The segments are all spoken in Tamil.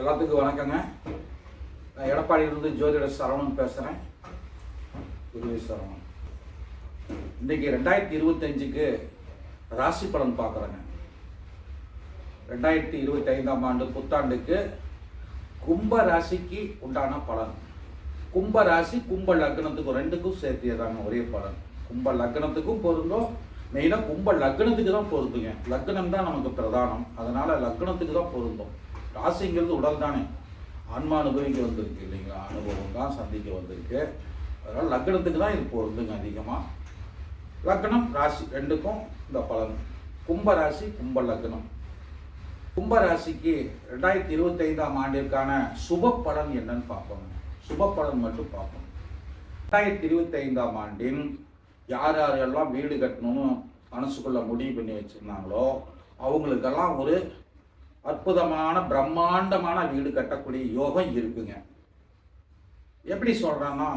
எல்லாத்துக்கும் வணக்கங்க. நான் எடப்பாடியிலிருந்து ஜோதிட சரவணன் பேசுகிறேன் குருவி சரவணன். இன்றைக்கி ரெண்டாயிரத்தி இருபத்தஞ்சுக்கு ராசி பலன் பார்க்குறேங்க. ரெண்டாயிரத்தி இருபத்தி ஐந்தாம் ஆண்டு புத்தாண்டுக்கு கும்ப ராசிக்கு உண்டான பலன். கும்ப ராசி கும்ப லக்னத்துக்கும் ரெண்டுக்கும் சேர்த்தியதாங்க ஒரே பலன். கும்ப லக்னத்துக்கும் பொருந்தும். மெயினாக கும்ப லக்னத்துக்கு தான் பொருந்துங்க. லக்னம் தான் நமக்கு பிரதானம். அதனால் லக்னத்துக்கு தான் பொருந்தும். ராசிங்கிறது உடல் தானே. ஆன்மா அனுபவிக்க வந்திருக்கு இல்லைங்களா? அனுபவம் தான் சந்திக்க வந்திருக்கு. அதனால் லக்னத்துக்கு தான் இது பொருந்துங்க அதிகமாக லக்னம் ராசி ரெண்டுக்கும் இந்த பலன். கும்ப ராசி கும்ப லக்னம். கும்ப ராசிக்கு ரெண்டாயிரத்தி இருபத்தைந்தாம் ஆண்டிற்கான சுப பலன் என்னன்னு பார்ப்போம் சுப பலன் மட்டும் பார்ப்போம். ரெண்டாயிரத்தி இருபத்தைந்தாம் ஆண்டின் யார் யாரெல்லாம் வீடு கட்டணும்னு மனசுக்குள்ள முடிவு பண்ணி வச்சிருந்தாங்களோ அவங்களுக்கெல்லாம் ஒரு அற்புதமான பிரம்மாண்டமான வீடு கட்டக்கூடிய யோகம் இருக்குங்க. எப்படி சொல்றேன்னா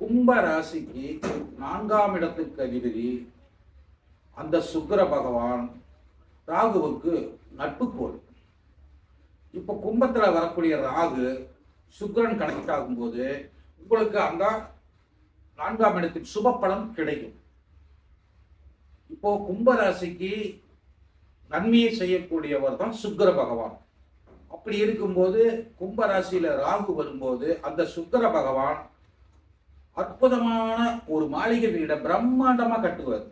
கும்ப ராசிக்கு நான்காம் இடத்துக்கு அதிபதி அந்த சுக்கிர பகவான் ராகுவுக்கு நட்பு நட்புக்கோள் இப்போ கும்பத்தில் வரக்கூடிய ராகு சுக்கிரன் கனெக்ட் ஆகும்போது உங்களுக்கு அந்த நான்காம் இடத்துக்கு சுப பலன் கிடைக்கும். இப்போ கும்பராசிக்கு நன்மையை செய்யக்கூடியவர் தான் சுக்கிர பகவான். அப்படி இருக்கும்போது கும்பராசியில் ராகு வரும்போது அந்த சுக்கர பகவான் அற்புதமான ஒரு மாளிகை வீடை பிரம்மாண்டமா கட்டுவார்.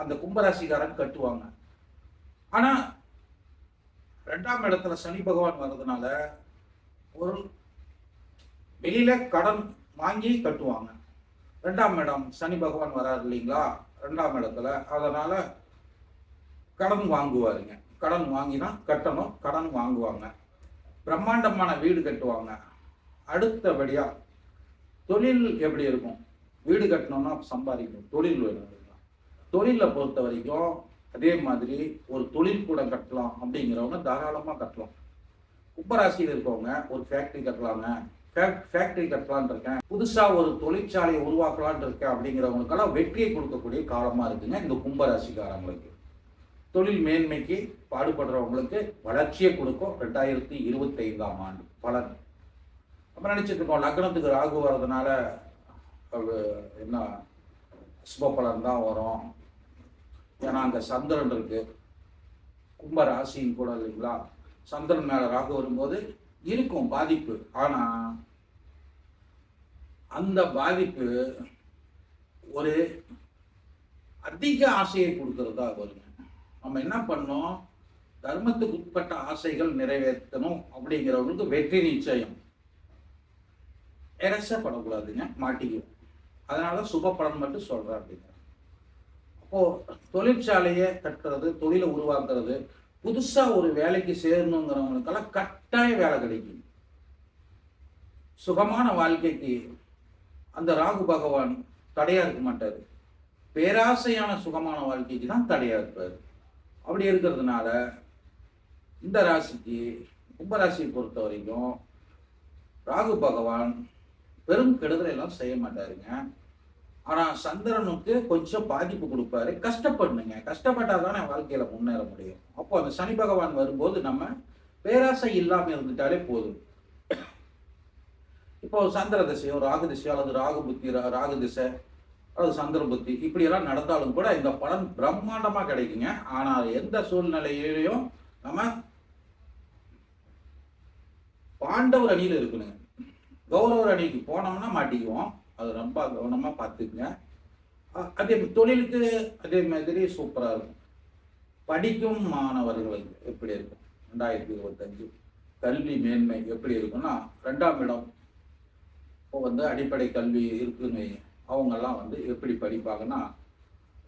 அந்த கும்பராசிக்காரன் கட்டுவாங்க. ஆனா ரெண்டாம் இடத்துல சனி பகவான் வர்றதுனால ஒரு வெளியில கடன் வாங்கி கட்டுவாங்க. ரெண்டாம் இடம் சனி பகவான் வராரு இல்லைங்களா? ரெண்டாம் இடத்துல. அதனால கடன் வாங்குவாருங்க. கடன் வாங்கினா கட்டணும் கடன் வாங்குவாங்க. பிரம்மாண்டமான வீடு கட்டுவாங்க. அடுத்தபடியா தொழில் எப்படி இருக்கும்? வீடு கட்டணும்னா சம்பாதிக்கணும். தொழில் வேணும் தொழிலை பொறுத்த வரைக்கும் அதே மாதிரி ஒரு தொழில் கூட கட்டலாம் அப்படிங்கிறவங்க தாராளமாக கட்டலாம். கும்பராசியில் இருக்கவங்க ஒரு ஃபேக்ட்ரி கட்டலாங்க. ஃபேக்ட்ரி கட்டலான் இருக்கேன். புதுசாக ஒரு தொழிற்சாலையை உருவாக்கலான் இருக்கேன் அப்படிங்கிறவங்களுக்கெல்லாம் வெற்றியை கொடுக்கக்கூடிய காலமாக இருக்குங்க இந்த கும்பராசிக்காரங்களுக்கு. தொழில் மேன்மைக்கு பாடுபடுறவங்களுக்கு வளர்ச்சியை கொடுக்கும் ரெண்டாயிரத்தி இருபத்தைந்தாம் ஆண்டு பலன். நம்ம நினச்சிட்டு இருக்கோம் லக்னத்துக்கு ராகு வர்றதுனால என்ன சுப பலன் தான் வரும். ஏன்னா அங்கே சந்திரன் இருக்கு. கும்ப ராசின்னு கூட இல்லைங்களா? சந்திரன் மேலே ராகு வரும்போது இருக்கும் பாதிப்பு. ஆனால் அந்த பாதிப்பு ஒரு அதிக ஆசையை கொடுக்கறதா வருங்க நம்ம என்ன பண்ணோம்? தர்மத்துக்கு உட்பட்ட ஆசைகள் நிறைவேற்றணும் அப்படிங்கிறவங்களுக்கு வெற்றி நிச்சயம். படக்கூடாதுங்க மாட்டிக்குவோம். அதனால சுப பலன் மட்டும் சொல்கிறேன் அப்படிங்க. அப்போ தொழிற்சாலையை கட்டுறது தொழிலை உருவாக்குறது புதுசாக ஒரு வேலைக்கு சேரணுங்கிறவங்களுக்கெல்லாம் கட்டாய வேலை கிடைக்கும். சுகமான வாழ்க்கைக்கு அந்த ராகு பகவான் தடையா இருக்க மாட்டார். பேராசையான சுகமான வாழ்க்கைக்கு தான் தடையா இருப்பார். அப்படி இருக்கிறதுனால இந்த ராசிக்கு கும்பராசியை பொறுத்த வரைக்கும் ராகு பகவான் பெரும் கெடுதலை எல்லாம் செய்ய மாட்டாருங்க. ஆனால் சந்திரனுக்கு கொஞ்சம் பாதிப்பு கொடுப்பாரு. கஷ்டப்படணுங்க. கஷ்டப்பட்டால் தானே வாழ்க்கையில் முன்னேற முடியும். அப்போ அந்த சனி பகவான் வரும்போது நம்ம பேராசை இல்லாமல் இருந்துட்டாலே போதும். இப்போ சந்திர திசையோ ராகு திசையோ அல்லது ராகு புத்தி ரா- ராகு திசை அது சந்திரபுத்தி. இப்படியெல்லாம் இப்படி எல்லாம் நடந்தாலும் கூட இந்த பலன் பிரம்மாண்டமாக கிடைக்குங்க. ஆனால் எந்த சூழ்நிலையிலையும் நம்ம பாண்டவர் அணியில் இருக்கணுங்க கௌரவர் அணிக்கு போனோம்னா மாட்டிக்குவோம். அது ரொம்ப கவனமாக பார்த்துக்குங்க. அதே தொழிலுக்கு அதே மாதிரி சூப்பராக இருக்கும். படிக்கும் மாணவர்களுக்கு எப்படி இருக்கும்? ரெண்டாயிரத்தி இருபத்தஞ்சு. கல்வி மேன்மை எப்படி இருக்கும்னா ரெண்டாம் இடம் இப்போ வந்து அடிப்படை கல்வி இருக்குன்னு அவங்கெல்லாம் வந்து எப்படி படிப்பாங்கன்னா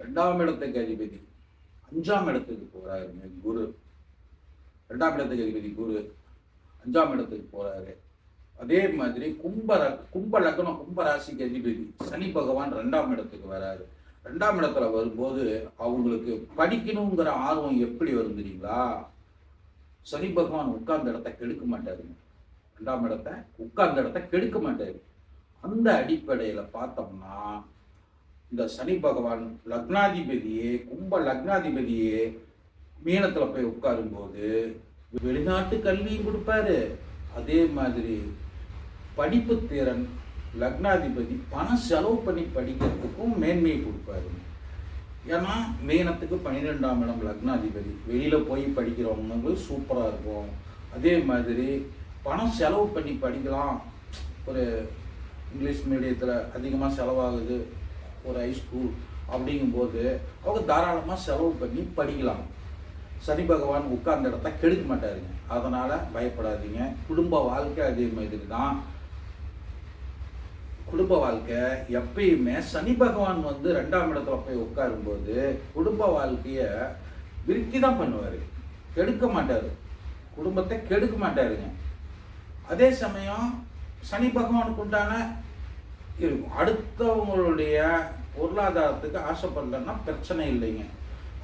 ரெண்டாம் இடத்துக்கு அதிபதி அஞ்சாம் இடத்துக்கு போகிறாருங்க குரு. ரெண்டாம் இடத்துக்கு அதிபதி குரு அஞ்சாம் இடத்துக்கு போகிறாரு அதே மாதிரி கும்ப கும்ப லக்னம் கும்ப ராசிக்கு அதிபதி சனி பகவான் ரெண்டாம் இடத்துக்கு வராரு. ரெண்டாம் இடத்துல வரும்போது அவங்களுக்கு படிக்கணுங்கிற ஆர்வம் எப்படி வரும் தெரியுங்களா? சனி பகவான் உட்கார்ந்த இடத்த கெடுக்க மாட்டாருங்க ரெண்டாம் இடத்த உட்கார்ந்த இடத்த கெடுக்க மாட்டாரு. அந்த அடிப்படையில் பார்த்தோம்னா இந்த சனி பகவான் லக்னாதிபதியே கும்ப லக்னாதிபதியே மீனத்தில் போய் உட்காரும்போது வெளிநாட்டு கல்வியும் கொடுப்பாரு. அதே மாதிரி படிப்பு திறன் லக்னாதிபதி பணம் செலவு பண்ணி படிக்கிறதுக்கும் மேன்மையை கொடுப்பாரு. ஏன்னா மீனத்துக்கு பன்னிரெண்டாம் இடம் லக்னாதிபதி. வெளியில் போய் படிக்கிறவங்களுக்கு சூப்பராக இருக்கும். அதே மாதிரி பணம் செலவு பண்ணி படிக்கலாம். ஒரு இங்கிலீஷ் மீடியத்தில் அதிகமாக செலவாகுது ஒரு ஹைஸ்கூல் அப்படிங்கும்போது அவங்க தாராளமாக செலவு பண்ணி படிக்கலாம். சனி பகவான் உட்கார்ந்த இடத்த கெடுக்க மாட்டாருங்க. அதனால் பயப்படாதீங்க. குடும்ப வாழ்க்கை அதே மாதிரி தான். குடும்ப வாழ்க்கை எப்பயுமே சனி பகவான் வந்து ரெண்டாம் இடத்துல போய் உட்காரும்போது குடும்ப வாழ்க்கையை விருத்தி தான் பண்ணுவார். கெடுக்க மாட்டார். குடும்பத்தை கெடுக்க மாட்டாருங்க. அதே சமயம் சனி பகவானுக்கு உண்டான இருக்கும். அடுத்தவங்களுடைய பொருளாதாரத்துக்கு ஆசைப்படலன்னா பிரச்சனை இல்லைங்க.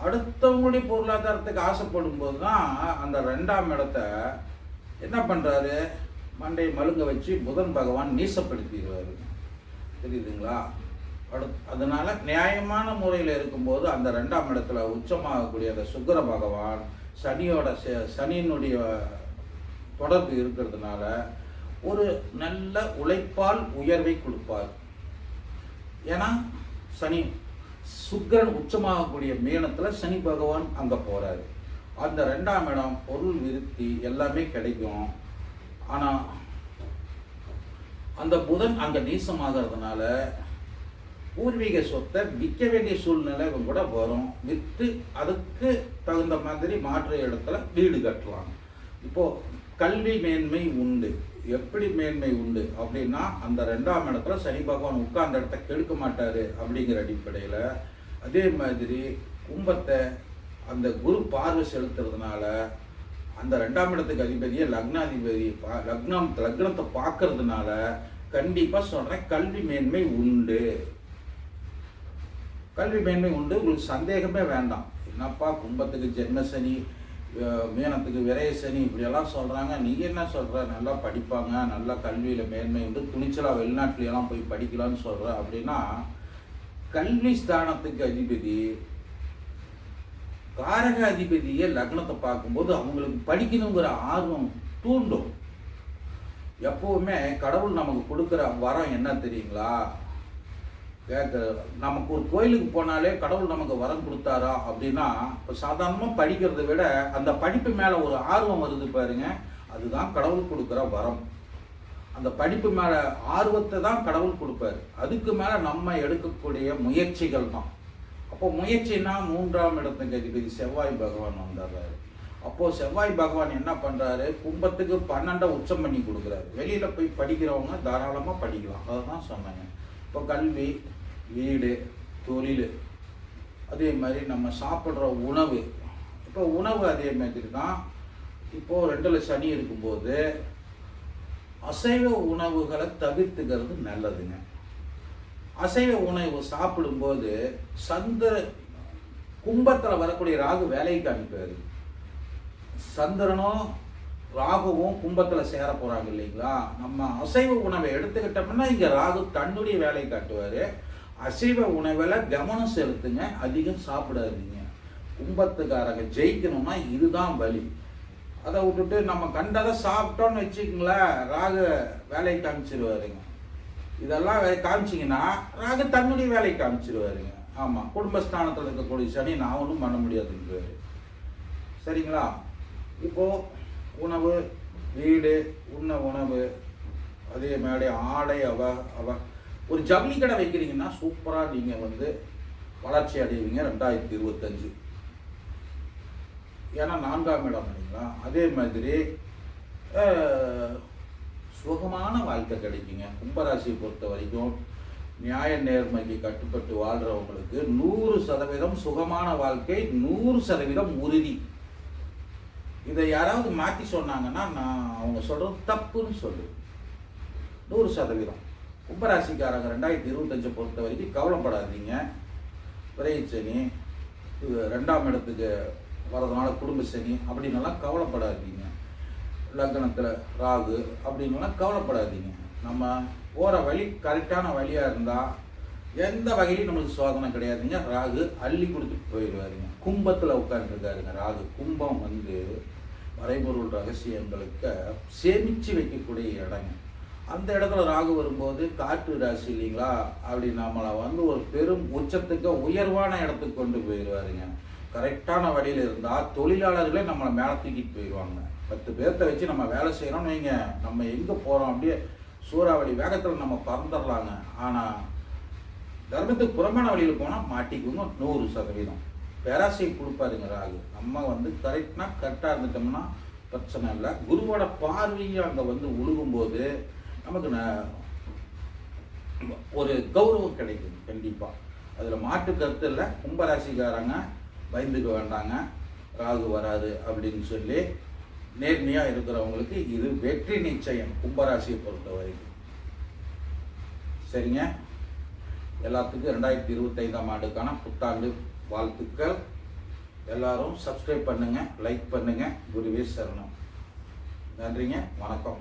அடுத்தவங்களுடைய பொருளாதாரத்துக்கு ஆசைப்படும் போது தான் அந்த ரெண்டாம் இடத்த என்ன பண்ணுறாரு மண்டையை மழுங்க வச்சு புதன் பகவான் நீசப்படுத்திடுவார். தெரியுதுங்களா? அடு அதனால் நியாயமான முறையில் இருக்கும்போது அந்த ரெண்டாம் இடத்துல உச்சமாகக்கூடிய அந்த சுக்கர பகவான் சனியோட ச- சனியினுடைய தொடர்பு இருக்கிறதுனால ஒரு நல்ல உழைப்பால் உயர்வை கொடுப்பார். ஏன்னா சனி சுக்கரன் உச்சமாகக்கூடிய மீனத்தில் சனி பகவான் அங்கே போகிறாரு அந்த ரெண்டாம் இடம் பொருள் விருத்தி எல்லாமே கிடைக்கும். ஆனால் அந்த புதன் அங்கே நீசமாகிறதுனால பூர்வீக சொத்தை விற்க வேண்டிய சூழ்நிலை கூட வரும். விற்று அதுக்கு தகுந்த மாதிரி மாற்று இடத்துல வீடு கட்டலாம். இப்போது கல்வி மேன்மை உண்டு. எப்படி மேன்மை உண்டு அப்படின்னா அந்த ரெண்டாம் இடத்துல சனி பகவான் உட்கார்ந்த இடத்த கெடுக்க மாட்டார் அப்படிங்கிற அடிப்படையில் அதே மாதிரி கும்பத்தை அந்த குரு பார்வை செலுத்துறதுனால அந்த ரெண்டாம் இடத்துக்கு அதிபதியை லக்னாதிபதி பா- லக்னம் லக்னத்தை பார்க்கறதுனால கண்டிப்பாக சொல்கிறேன் கல்வி மேன்மை உண்டு. கல்வி மேன்மை உண்டு உங்களுக்கு சந்தேகமே வேண்டாம். என்னப்பா கும்பத்துக்கு ஜென்மசனி மீனத்துக்கு விரைய சனி இப்படியெல்லாம் சொல்கிறாங்க நீ என்ன சொல்கிற நல்லா படிப்பாங்க நல்லா கல்வியில் மேன்மை உண்டு. துணிச்சலாக வெளிநாட்டுலையெல்லாம் போய் படிக்கலாம்னு சொல்கிற அப்படின்னா கல்வி ஸ்தானத்துக்கு அதிபதி காரக அதிபதியை லக்னத்தை பார்க்கும்போது அவங்களுக்கு படிக்கணுங்கிற ஆர்வம் தூண்டும். எப்பவுமே கடவுள் நமக்கு கொடுக்குற வரம் என்ன தெரியுங்களா? கேட்க நமக்கு ஒரு கோயிலுக்கு போனாலே கடவுள் நமக்கு வரம் கொடுத்தாரா அப்படின்னா இப்போ சாதாரணமாக படிக்கிறதை விட அந்த படிப்பு மேலே ஒரு ஆர்வம் வருது பாருங்க அதுதான் கடவுள் கொடுக்குற வரம். அந்த படிப்பு மேலே ஆர்வத்தை தான் கடவுள் கொடுப்பாரு. அதுக்கு மேலே நம்ம எடுக்கக்கூடிய முயற்சிகள் தான். அப்போ முயற்சினா மூன்றாம் இடத்துக்கு அதிபதி செவ்வாய் பகவான் வந்துடுறாரு அப்போது செவ்வாய் பகவான் என்ன பண்ணுறாரு கும்பத்துக்கு பன்னெண்டை உச்சம் பண்ணி கொடுக்குறாரு. வெளியில் போய் படிக்கிறவங்க தாராளமாக படிக்கலாம். அதை தான் சொன்னாங்க இப்போ கல்வி வீடு தொழில் அதே மாதிரி நம்ம சாப்பிட்ற உணவு. இப்போ உணவு அதே மாதிரி தான் இப்போது ரெண்டில் சனி இருக்கும்போது அசைவ உணவுகளை தவிர்த்துக்கிறது நல்லதுங்க. அசைவ உணவு சாப்பிடும்போது சந்திர கும்பத்தில் வரக்கூடிய ராகு வேலைக்கு அனுப்பாரு சந்திரனும் ராகுவும் கும்பத்தில் சேர போகிறாங்க இல்லைங்களா? நம்ம அசைவ உணவை எடுத்துக்கிட்டோம்னா இங்கே ராகு தன்னுடைய வேலையை காட்டுவார். அசைவ உணவில் கவனம் செலுத்துங்க அதிகம் சாப்பிடாதீங்க. கும்பத்துக்காரங்க ஜெயிக்கணும்னா இதுதான் வழி அதை விட்டுட்டு நம்ம கண்டதை சாப்பிட்டோம்னு வச்சுக்கோங்களேன் ராகு வேலையை காமிச்சிருவாருங்க. இதெல்லாம் காமிச்சிங்கன்னா ராகு தன்னுடைய வேலையை காமிச்சிருவாருங்க. ஆமாம் குடும்பஸ்தானத்தில் இருக்கக்கூடிய சனி நான் ஒன்றும் பண்ண முடியாதுங்க சரிங்களா? இப்போது உணவு வீடு உண்ண உணவு அதே மாதிரி ஆடை அவ அவ ஒரு ஜவுளி கடை வைக்கிறீங்கன்னா சூப்பராக நீங்கள் வந்து வளர்ச்சி அடைவீங்க ரெண்டாயிரத்தி இருபத்தஞ்சு. ஏன்னா நான்காம் இடம் இல்லைங்களா? அதே மாதிரி சுகமான வாழ்க்கை கிடைக்குங்க. கும்பராசியை பொறுத்த வரைக்கும் நியாய நேர்மைக்கு கட்டுப்பட்டு வாழ்கிறவங்களுக்கு நூறு சதவீதம் சுகமான வாழ்க்கை நூறு சதவீதம் உறுதி. இதை யாராவது மாற்றி சொன்னாங்கன்னா நான் அவங்க சொல்கிறது தப்புன்னு சொல்லு நூறு சதவீதம். கும்பராசிக்காரங்க ரெண்டாயிரத்தி இருபத்தஞ்சை பொறுத்த வரைக்கும் கவலைப்படாதீங்க. விரைச்சனி ரெண்டாம் இடத்துக்கு வரதுனால குடும்ப சனி அப்படின்னெல்லாம் கவலைப்படாதீங்க. லக்னத்தில் ராகு அப்படின்லாம் கவலைப்படாதீங்க. நம்ம போகிற வழி கரெக்டான வழியாக இருந்தால் எந்த வகையிலையும் நம்மளுக்கு சோதனை கிடையாதுங்க. ராகு அள்ளி கொடுத்துட்டு போயிடுவாருங்க. கும்பத்தில் உட்காந்துருக்காருங்க ராகு. கும்பம் வந்து மறைபொருள் ரகசியங்களுக்கு சேமித்து வைக்கக்கூடிய இடங்க. அந்த இடத்துல ராகு வரும்போது காற்று ராசி இல்லைங்களா? அப்படி நம்மளை வந்து ஒரு பெரும் உச்சத்துக்கு உயர்வான இடத்துக்கு கொண்டு போயிடுவாருங்க. கரெக்டான வழியில் இருந்தால் தொழிலாளர்களே நம்மளை மேலே தூக்கிட்டு போயிடுவாங்க. பத்து பேர்த்த வச்சு நம்ம வேலை செய்கிறோம்னு வைங்க. நம்ம எங்கே போகிறோம் அப்படியே சூறாவளி வேகத்தில் நம்ம பறந்துடலாங்க. ஆனால் தர்மத்துக்கு புறமான வழியில் போனால் மாட்டிக்குங்க நூறு சதவீதம். பேராசை கொடுப்பாருங்க ராகு. நம்ம வந்து கரெக்ட்னா கரெக்டாக இருந்துட்டோம்னா பிரச்சனை இல்லை. குருவோட பார்வையும் அங்கே வந்து உழுகும்போது நமக்கு ஒரு கௌரவம் கிடைக்கும் கண்டிப்பாக அதில் மாற்று கருத்து இல்லை. கும்பராசிக்காரங்க பயந்துக்க வேண்டாங்க. ராகு வராது அப்படின்னு சொல்லி நேர்மையாக இருக்கிறவங்களுக்கு இது வெற்றி நிச்சயம் கும்பராசியை பொறுத்த வரைக்கும். சரிங்க? எல்லாத்துக்கும் ரெண்டாயிரத்தி இருபத்தைந்தாம் ஆண்டுக்கான புத்தாண்டு வாழ்த்துக்கள். எல்லாரும் சப்ஸ்கிரைப் பண்ணுங்கள் லைக் பண்ணுங்கள் குருவே சரணம். நன்றிங்க வணக்கம்.